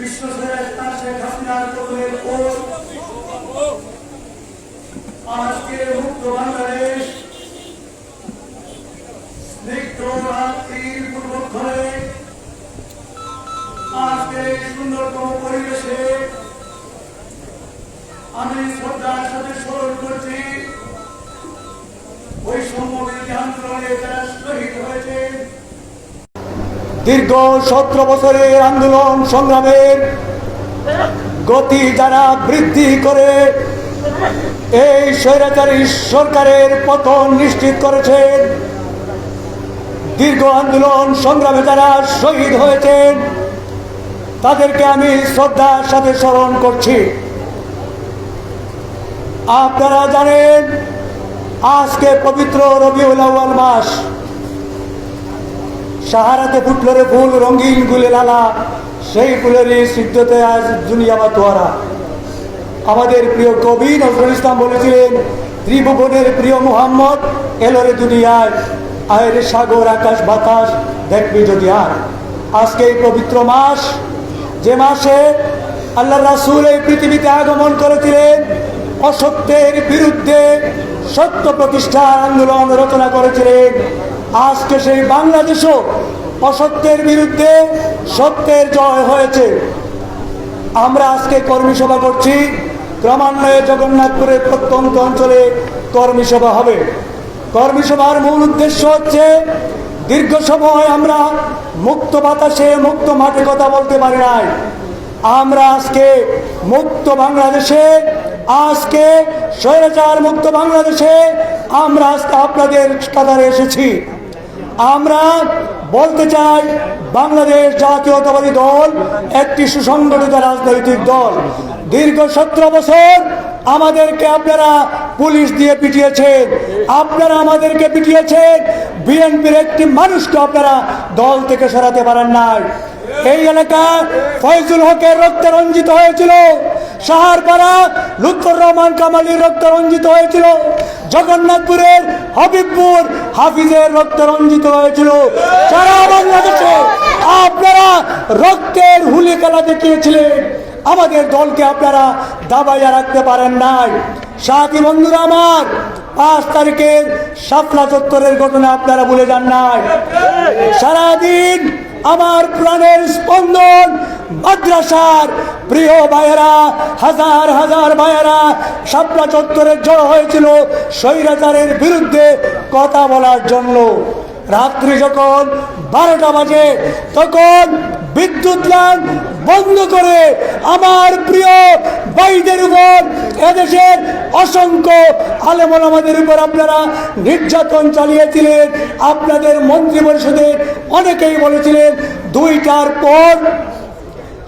বিশ্বশ্রেষ্ঠা শেখ হাসিনার পতনের পর আজকে মুক্ত বাংলাদেশ। পূর্বক্ষণে আজকে সুন্দরতম পরিবেশে আমি শ্রদ্ধার সাথে স্মরণ করছি। বৈষম্য বিরোধী আন্দোলনে যারা দীর্ঘ সতেরো বছরের আন্দোলন সংগ্রামের গতি যারা বৃদ্ধি করে, এই স্বৈরাচারী সরকারের পতন নিশ্চিত করেছেন দীর্ঘ আন্দোলন সংগ্রামে যারা শহীদ হয়েছেন তাদেরকে আমি শ্রদ্ধার সাথে স্মরণ করছি। আপনারা জানেন, আজকে পবিত্র রবিউল আউয়াল মাস। সাহারাতে ফুটলো রে ফুল, রঙিন গুলে লালা। সেই ফুলেরই সিদ্ধতে আজ দুনিয়া বা তোয়ারা। আমাদের প্রিয় কবি নজরুল ইসলাম বলেছিলেন, ত্রিভুবনের প্রিয় মুহাম্মদ এলো রে দুনিয়ায়, আয়ের সাগর, আকাশ, বাতাস দেখবি যদি আর। আজকে এই পবিত্র মাস, যে মাসে আল্লাহ রাসূল এই পৃথিবীতে আগমন করেছিলেন, অসত্যের বিরুদ্ধে সত্য প্রতিষ্ঠার আন্দোলন রচনা করেছিলেন। আজকে সেই বাংলাদেশও অসত্যের বিরুদ্ধে সত্যের জয় হয়েছে। আমরা আজকে কর্মী সভা করছি। ক্রমান্বয়ে জগন্নাথপুরের প্রত্যন্ত অঞ্চলে কর্মী সভা হবে। কর্মী সভার মূল উদ্দেশ্য হচ্ছে, দীর্ঘ সময় আমরা মুক্ত বাতাসে, মুক্ত মাঠে কথা বলতে পারি নাই। আমরা আজকে মুক্ত বাংলাদেশে, আজকে স্বৈরাচার মুক্ত বাংলাদেশে আমরা আজকে আপনাদের কাতারে এসেছি। আমরা বলতে চাই, বাংলাদেশ জাতীয়তাবাদী দল একটি সুসংগঠিত রাজনৈতিক দল। দীর্ঘ সতেরো বছর আমাদেরকে আপনারা পুলিশ দিয়ে পিটিয়েছেন। আপনারা আমাদেরকে পিটিয়েছেন। বিএনপির একটি মানুষকে আপনারা দল থেকে সরাতে পারেন নাই। এই এলাকা ফয়জুল হকের রক্তে রঞ্জিত হয়েছিল। সাহারপাড়া লুৎফর রহমান কামালির রক্তে রঞ্জিত হয়েছিল। জগন্নাথপুরের হাবিবপুর হাফিজের রক্তে রঞ্জিত হয়েছিল। সারা বাংলাদেশে আপনারা রক্তের হুলি খেলা দেখিয়েছিলেন। আমাদের দলকে আপনারা দাবাইয়া রাখতে পারেন নাই। সাথী বন্ধুরা আমার, পাঁচ তারিখের শাপলা চত্বরের ঘটনা আপনারা ভুলে যান নাই। সারাদিন আমার প্রাণের স্পন্দন মাদ্রাসার প্রিয় ভাইয়েরা, হাজার হাজার ভাইয়েরা, শাপলা চত্বরে জড়ো হয়েছিল স্বৈরাচারের বিরুদ্ধে কথা বলার জন্য। রাত্রি যখন বারোটা বাজে, তখন বিদ্যুৎ লাইন বন্ধ করে আমার প্রিয় ভাইদের উপর, এদেশের অসংখ্য আলেমন আমাদের উপর আপনারা নির্যাতন চালিয়েছিলেন। আপনাদের মন্ত্রী পরিষদের অনেকেই বলেছিলেন, দুইটার পর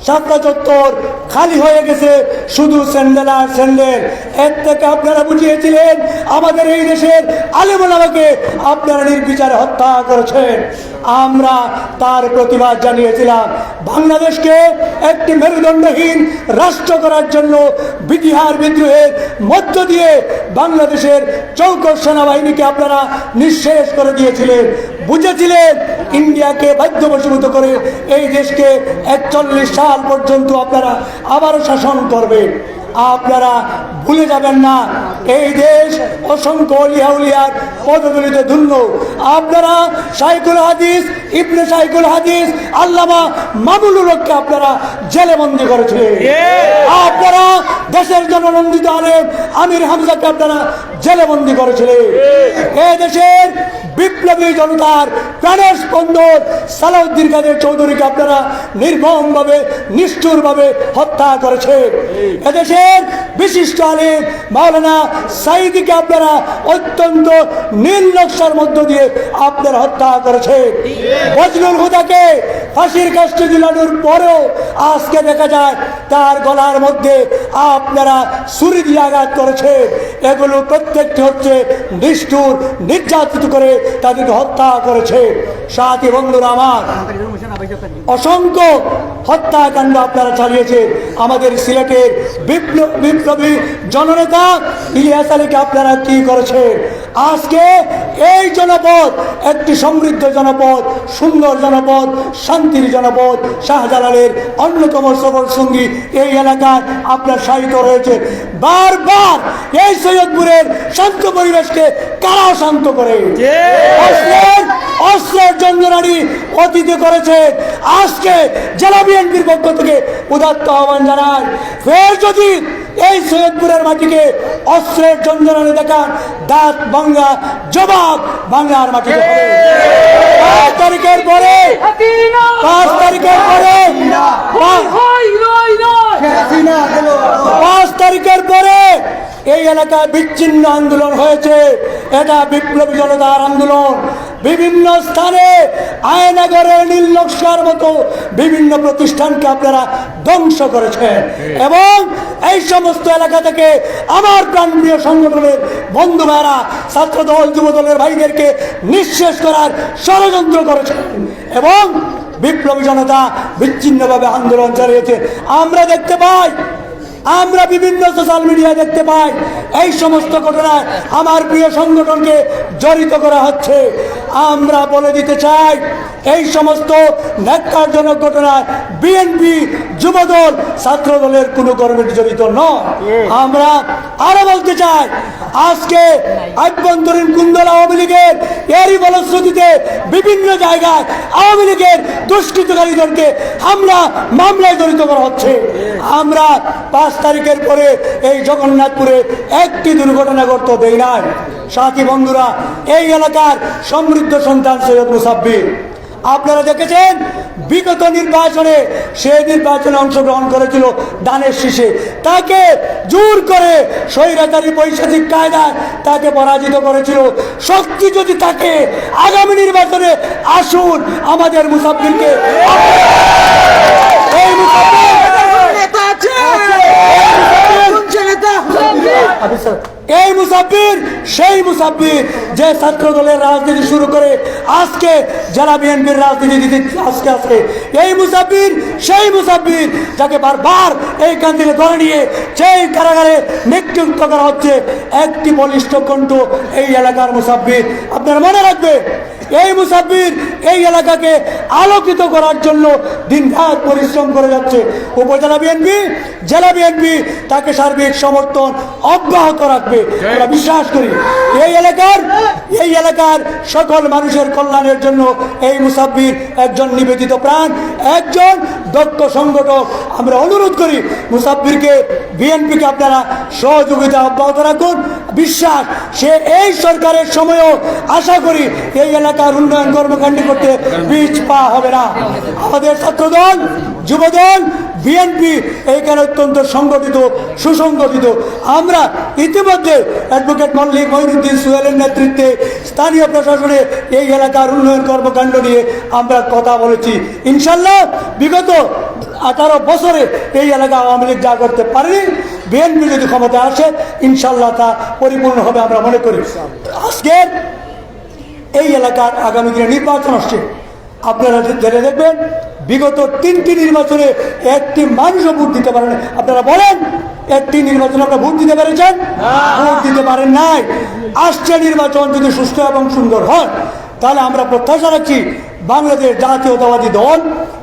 সাতটা চত্বর খালি হয়ে গেছে। শুধু স্যান্ডেল আর স্যান্ডেল। এর থেকে আপনারা বুঝিয়েছিলেন, আমাদের এই দেশের আলেমুলামাকে আপনারা নির্বিচারে হত্যা করেছেন। আমরা তার প্রতিবাদ জানিয়েছিলাম। বাংলাদেশকে একটি মেরুদণ্ডহীন রাষ্ট্র করার জন্য বিহার বিদ্রোহের মধ্য দিয়ে বাংলাদেশের চৌকস সেনাবাহিনীকে আপনারা নিঃশেষ করে দিয়েছিলেন। বুঝেছিলেন? ইন্ডিয়াকে বাধ্যবশীভূত করে এই দেশকে একচল্লিশ সাল পর্যন্ত আপনারা আবারও শাসন করবেন। আপনারা ভুলে যাবেন না এই দেশ অসংখ্য লিহাউলিয়ার পদগুলিতে ধন্য। আপনারা সাইকুল হাদিস ইবনে সাইকুল হাদিস আল্লামা মামুনুল হককে আপনারা জেলে বন্দি করেছিলেন। আপনারা দেশের জননন্দিত আলেম আমির হামজাকে আপনারা জেলে বন্দি করেছিলেন। এই দেশের বিপ্লবী জনতার প্রাণের স্পন্দন সালাউদ্দিন কাদের চৌধুরীকে আপনারা নির্মমভাবে, নিষ্ঠুরভাবে হত্যা করেছেন এদেশের বিশিষ্ট আলেম মাওলানা সাইদিকে আপনারা অত্যন্ত নীল নকশার মধ্য দিয়ে আপনারা হত্যা করেছেন বজলুল হুদাকে ফাঁসির কাছে ঝুলানোর পরেও আজকে দেখা যায় তার গলার মধ্যে আপনারা ছুরি দিয়ে আঘাত করেছেন এগুলো প্রত্যেকটি হচ্ছে নিষ্ঠুর, নির্যাতিত করে তাদেরকে হত্যা করেছে। সাথী বন্ধুরা আমার অসংখ্য হত্যাকাণ্ড আপনারা চালিয়েছে আমাদের সিলেটের বিপ্লব বিপ্লবী জননেতা ইলিয়াস আলীকে আপনারা কি করেছে আজকে এই জনপদ একটি সমৃদ্ধ জনপদ সুন্দর জনপদ শান্তির জনপদ শাহজালালের অন্যতম সবর সঙ্গী এই এলাকায় আপনার সাহিত্য রয়েছে বারবার এই সৈয়দপুরের শান্ত পরিবেশকে কারা শান্ত করে? অস্ত্রের অতীতে করেছে। আজকে জেলা বিএনপির পক্ষ থেকে উদাত্ত আহ্বান জানায় ফের যদি এই সৈয়দপুরের মাটিকে অস্ত্রের জঞ্জনানি দেখান, দাঁত বাংলা জবাব বাংলার মাটিতে পাঁচ তারিখের পরে, পাঁচ তারিখের পরে পাঁচ তারিখের পরে এই এলাকায় বিচ্ছিন্ন আন্দোলন হয়েছে। এটা বিপ্লবী জনতার আন্দোলন। বিভিন্ন স্থানে আয়নাগরের নীল নকশার মতো বিভিন্ন প্রতিষ্ঠানকে আপনারা ধ্বংস করেছেন। এবং এই সমস্ত এলাকা থেকে আমার প্রাণপ্রিয় সংগঠনের বন্ধু ভাইরা ছাত্র দল যুব দলের ভাইদেরকে নিঃশেষ করার ষড়যন্ত্র করেছেন। এবং বিপ্লবী জনতা বিচ্ছিন্নভাবে আন্দোলন চালিয়েছে। আমরা দেখতে পাই আমরা বিভিন্ন সোশ্যাল মিডিয়ায় দেখতে পাই। এই সমস্ত ঘটনায় আমার প্রিয় সংগঠনকে জড়িত করা হচ্ছে। আমরা বলে দিতে চাই এই সমস্ত ন্যাক্কারজনক ঘটনায় বিএনপি যুবদল ছাত্রদলের কোনো কর্মীর জড়িত নয়। আমরা আরও বলতে চাই আজকে আভ্যন্তরীণ কুন্দল আওয়ামী লীগের এরই ফলশ্রুতিতে বিভিন্ন জায়গায় আওয়ামী লীগের দুষ্কৃতকারীদেরকে হামলা, মামলায় জড়িত করা হচ্ছে। আমরা পাঁচ তারিখের পরে এই জগন্নাথপুরে একটি দুর্ঘটনা ঘটতে দেই নাই। সাথী বন্ধুরা, এই এলাকার সমৃদ্ধ সন্তান সৈয়দ মুসাব্বির। আপনারা দেখেছেন? বিগত নির্বাচনে সে নির্বাচনে অংশগ্রহণ করেছিল দানের শীষে। তাকে জোর করে স্বৈরাচারী বৈশাখিক কায়দায় তাকে পরাজিত করেছিল। শক্তি যদি থাকে আগামী নির্বাচনে আসুন আমাদের মুসাফিরকে এই মুসাফির এই মুসাফির সেই মুসাফির যে ছাত্র দলের রাজনীতি শুরু করে আজকে যারা বিএনপির রাজনীতি দিতে আজকে আজকে এই মুসাফির সেই মুসাফির যাকে বারবার এই কান্দিকে ধরে নিয়ে সেই কারাগারে নেতৃত্ব করা হচ্ছে, একটি বলিষ্ঠ কণ্ঠ এই এলাকার মুসাফির আপনারা মনে রাখবে এই মুসাফির এই এলাকাকে আলোকিত করার জন্য দিন রাত পরিশ্রম করে যাচ্ছে। উপজেলা বিএনপি জেলা বিএনপি তাকে সার্বিক সমর্থন অব্যাহত রাখবে। আমরা বিশ্বাস করি, এই এলাকার এই এলাকার সকল মানুষের কল্যাণের জন্য এই মুসাফির একজন নিবেদিত প্রাণ, একজন দক্ষ সংগঠক। আমরা অনুরোধ করি মুসাফিরকে, বিএনপিকে আপনারা সহযোগিতা অব্যাহত রাখুন। বিশ্বাস, সে এই সরকারের সময়ও আশা করি এই এলাকার উন্নয়ন কর্মকাণ্ড করতে বীজ পা হবে না। আমাদের ছাত্রদল, যুবদল, বিএনপি, এইখানে অত্যন্ত সংগঠিত, সুসংগঠিত। আমরা ইতিমধ্যে অ্যাডভোকেট মল্লিক মহিনুদ্দিন সোহেলের নেতৃত্বে স্থানীয় প্রশাসনে এই এলাকার উন্নয়ন কর্মকাণ্ড নিয়ে আমরা কথা বলেছি। ইনশাল্লাহ বিগত আঠারো বছরে এই এলাকা আওয়ামী লীগ যা করতে পারেনি, বিএনপি যদি ক্ষমতায় আসে ইনশাল্লাহ তা পরিপূর্ণ হবে আমরা মনে করি। আজকের এই এলাকার আগামী দিনে নির্বাচন আসছে। আপনারা জেনে দেখবেন, বিগত তিনটি নির্বাচনে একটি মানুষও ভোট দিতে পারেন। আপনারা বলেন, একটি নির্বাচনে আপনারা ভোট দিতে পেরেছেন? ভোট দিতে পারেন নাই। আসছে নির্বাচন যদি সুস্থ এবং সুন্দর হয়, তাহলে আমরা প্রত্যাশা রাখছি বাংলাদেশ জাতীয়তাবাদী দল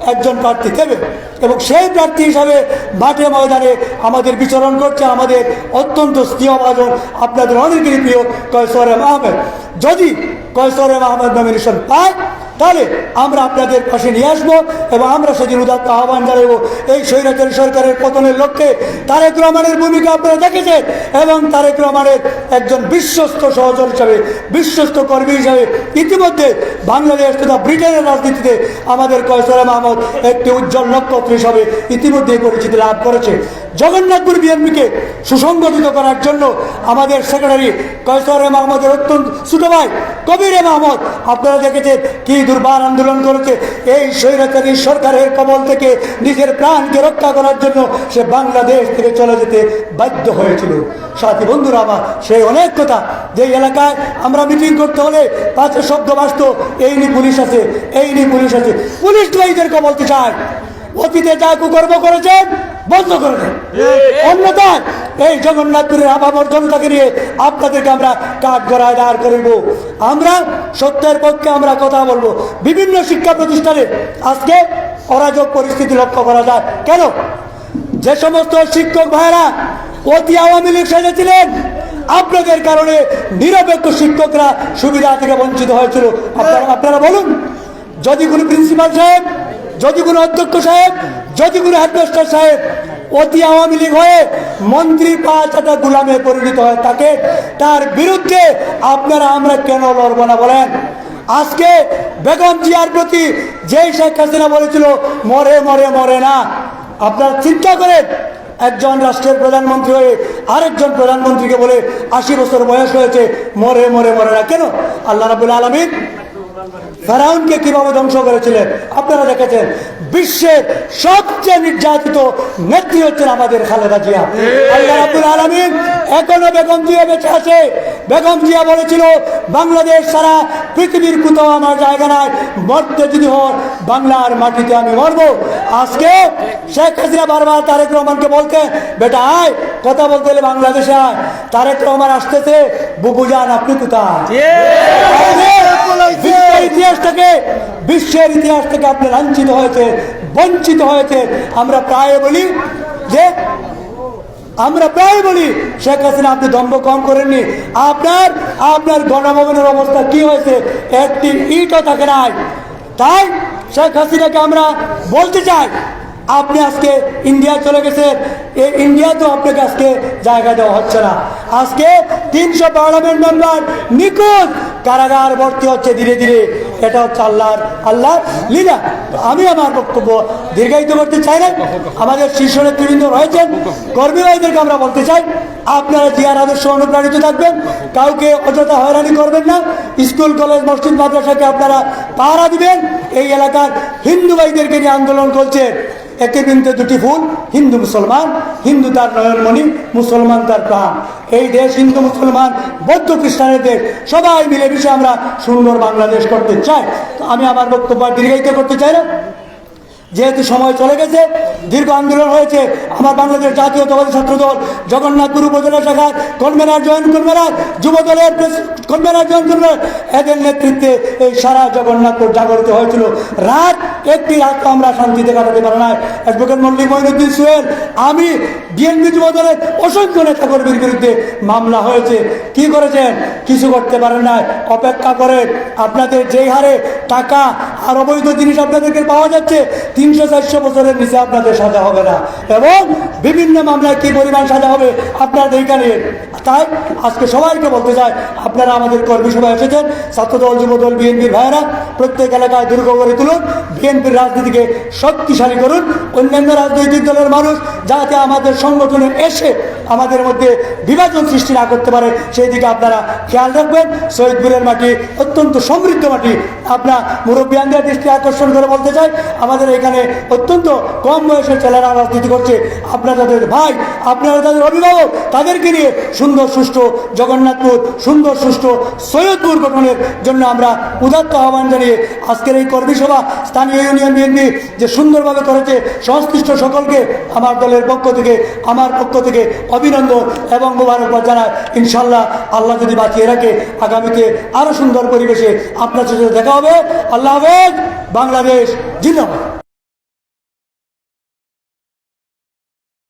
একজন প্রার্থী দেবে এবং সেই প্রার্থী হিসাবে মাঠে ময়দানে আমাদের বিচরণ করছে আমাদের অত্যন্ত স্নেহভাজন আপনাদের অনেকেরই প্রিয় কয়সর এম আহমেদ। যদি কয়সর এম আহমেদ নমিনেশন পায় তাহলে আমরা আপনাদের পাশে নিয়ে আসব এবং আমরা সেদিন উদাত্ত আহ্বান জানাব, এই স্বৈরাচারী সরকারের পতনের লক্ষ্যে তারেক রহমানের ভূমিকা আপনারা দেখেছেন এবং তারেক রহমানের একজন বিশ্বস্ত সহচর হিসাবে, বিশ্বস্ত কর্মী হিসাবে ইতিমধ্যে বাংলাদেশ তথা ব্রিটেনের রাজনীতিতে আমাদের কয়সরে মাহমুদ একটি উজ্জ্বল নক্ষত্র হিসাবে ইতিমধ্যেই পরিচিতি লাভ করেছে। জগন্নাথপুর বিএনপিকে সুসংগঠিত করার জন্য আমাদের সেক্রেটারি কয়সরে মাহমুদের অত্যন্ত ছোট ভাই কবিরে মাহমুদ, আপনারা দেখেছেন কি দুর্বার আন্দোলন করেছে। এই স্বৈরাচারী সরকারের কবল থেকে নিজের প্রাণকে রক্ষা করার জন্য সে বাংলাদেশ থেকে চলে যেতে বাধ্য হয়েছিল। সাথী বন্ধুরা আমার সেই অনেক কথা। যে এলাকায় আমরা মিটিং করতে হলে পাঁচে শব্দ বাস্ত এই নি পুলিশ আছে, এই নি পুলিশ আছে। পুলিশ ভাইদেরকে বলতে চায় অতীতে যা কুকর্ম করেছেন বন্ধ করে দেন। অন্যথায় এই জগন্নাথপুরের আবাবর জনতাকে নিয়ে আপনাদেরকে আমরা কাঠ গড়ায় দাঁড় করিব। আমরা সত্যের পক্ষে আমরা কথা বলব। বিভিন্ন শিক্ষা প্রতিষ্ঠানে আজকে অরাজক পরিস্থিতি লক্ষ্য করা যায়। কেন? যে সমস্ত শিক্ষক ভাইরা অতি আওয়ামী লীগ সেজেছিলেন আপনাদের কারণে নিরপেক্ষ শিক্ষকরা সুবিধা থেকে বঞ্চিত হয়েছিল। আপনারা আপনারা বলুন যদি কোনো প্রিন্সিপাল সাহেব যদি কোনো অধ্যক্ষ সাহেব যদি কোনো হেডমাস্টার সাহেব অতি আওয়ামী লীগ হয়ে মন্ত্রী পাঁচ একটা গুলামে পরিণত হয়ে থাকে তার বিরুদ্ধে আপনারা আমরা কেন লড়বো না বলেন? আজকে বেগম জিয়ার প্রতি যেই শেখ হাসিনা বলেছিল, মরে মরে মরে না। আপনারা চিন্তা করেন, একজন রাষ্ট্রের প্রধানমন্ত্রী হয়ে আরেকজন প্রধানমন্ত্রীকে বলে আশি বছর বয়স হয়েছে, মরে মরে মরে না। কেন? আল্লাহ রাবুল আলমিন ফেরাউনকে কীভাবে ধ্বংস করেছিলেন? আপনারা দেখেছেন বিশ্বের সবচেয়ে নির্যাতিত নেত্রী হচ্ছেন আমাদের খালেদা জিয়া। আল্লাহ আলমিন এখনও বেগম জিয়া বেঁচে আছে। বেগম জিয়া বলেছিল বাংলাদেশ ছাড়া পৃথিবীর কোথাও আমার জায়গা নাই। মরতে যদি হন বাংলার মাটিতে আমি মরবো। আজকে শেখ হাসিনা বারবার তারেক রহমানকে বলতে বেটা আয় কথা বলতে হলে বাংলাদেশে আয়। তারেক রহমান আসতেছে বুবু যান আপনি কোথায়? বিশ্বের ইতিহাস থেকে, বিশ্বের ইতিহাস থেকে আপনি লাঞ্ছিত হয়েছে, বঞ্চিত হয়েছে। আমরা প্রায় বলি যে, আমরা প্রায় বলি, শেখ হাসিনা আপনি দম্ভ কম করেননি। আপনার আপনার গণভবনের অবস্থা কি হয়েছে? একটি ইটও থাকে নাই। তাই শেখ হাসিনাকে আমরা বলতে চাই, আপনি আজকে ইন্ডিয়া চলে গেছেন। এই ইন্ডিয়াতেও আপনাকে আজকে জায়গা দেওয়া হচ্ছে না। আজকে তিনশো পার্লামেন্ট মেম্বার নিখোঁজ। কারাগার ভর্তি হচ্ছে ধীরে ধীরে। এটা হচ্ছে আল্লাহর আল্লাহ লীলা। আমি আমার বক্তব্য দীর্ঘায়িত করতে চাই না। আমাদের শীর্ষ নেতৃবৃন্দ রয়েছেন। কর্মী ভাইদেরকে আমরা বলতে চাই, আপনারা জিয়ার আদর্শ অনুপ্রাণিত থাকবেন। কাউকে অযথা হয়রানি করবেন না। স্কুল, কলেজ, মসজিদ, মাদ্রাসাকে আপনারা পাহারা দিবেন। এই এলাকার হিন্দু ভাইদেরকে নিয়ে আন্দোলন করছে একে বিন্দু দুটি ফুল, হিন্দু মুসলমান, হিন্দু তার নয়নমণি, মুসলমান তার প্রাণ। এই দেশ হিন্দু, মুসলমান, বৌদ্ধ খ্রিস্টানের দেশ সবাই মিলেমিশে আমরা সুন্দর বাংলাদেশ করতে চাই। তো আমি আমার বক্তব্য দীর্ঘায়িত করতে চাই না। যেহেতু সময় চলে গেছে, দীর্ঘ আন্দোলন হয়েছে, আমার বাংলাদেশ জাতীয়তাবাদী ছাত্র দল জগন্নাথপুর উপজেলা শাখার কনভেনার জয়েন কনভেনার, যুব দলের কনভেনার জয়েন কনভেনার, এদের নেতৃত্বে এই সারা জগন্নাথপুর জাগরিত হয়েছিল। রাত একটি রাত আমরা শান্তিতে কাটাতে পারি না অ্যাডভোকেট মল্লিক মহিনুদ্দিন সোহেল, আমি বিএনপি যুব দলের অসংখ্য নেতাকর্মীর বিরুদ্ধে মামলা হয়েছে। কি করেছেন? কিছু করতে পারেন না অপেক্ষা করেন। আপনাদের যেই হারে টাকা আর অবৈধ জিনিস আপনাদেরকে পাওয়া যাচ্ছে তিনশো চারশো বছরের নিচে আপনাদের সাজা হবে না। এবং বিভিন্ন মামলায় কি পরিমাণ সাজা হবে আপনাদের এখানে। তাই আজকে সবাইকে বলতে চাই, আপনারা আমাদের কর্মী সভায় এসেছেন, ছাত্রদল, যুবদল, বিএনপির ভাইয়েরা, প্রত্যেক এলাকায় দুর্গ করে তুলুন, বিএনপির রাজনীতিকে শক্তিশালী করুন, অন্যান্য রাজনৈতিক দলের মানুষ যাতে আমাদের সংগঠনে এসে আমাদের মধ্যে বিভাজন সৃষ্টি না করতে পারে, সেই দিকে আপনারা খেয়াল রাখবেন। শহীদপুরের মাটি অত্যন্ত সমৃদ্ধ মাটি। আপনার মুরব্বিয়ানদের দৃষ্টি আকর্ষণ করে বলতে চাই, আমাদের এখানে অত্যন্ত কম বয়সের ছেলেরা রাজনীতি করছে। আপনারা তাদের ভাই, আপনারা তাদের অভিভাবক, তাদেরকে নিয়ে সুন্দর সুষ্ঠু জগন্নাথপুর, সুন্দর সুষ্ঠু সৈয়দপুর গঠনের জন্য আমরা উদাত্ত আহ্বান জানিয়ে আজকের এই কর্মী সভা স্থানীয় ইউনিয়ন বিএনপি যে সুন্দরভাবে করেছে, সংশ্লিষ্ট সকলকে আমার দলের পক্ষ থেকে, আমার পক্ষ থেকে অভিনন্দন এবং মোবারকবাদ জানায় ইনশাল্লাহ আল্লাহ যদি বাঁচিয়ে রাখে, আগামীতে আরও সুন্দর পরিবেশে আপনার সাথে দেখা হবে। আল্লাহ হাফেজ, বাংলাদেশ জিন্দাবাদ।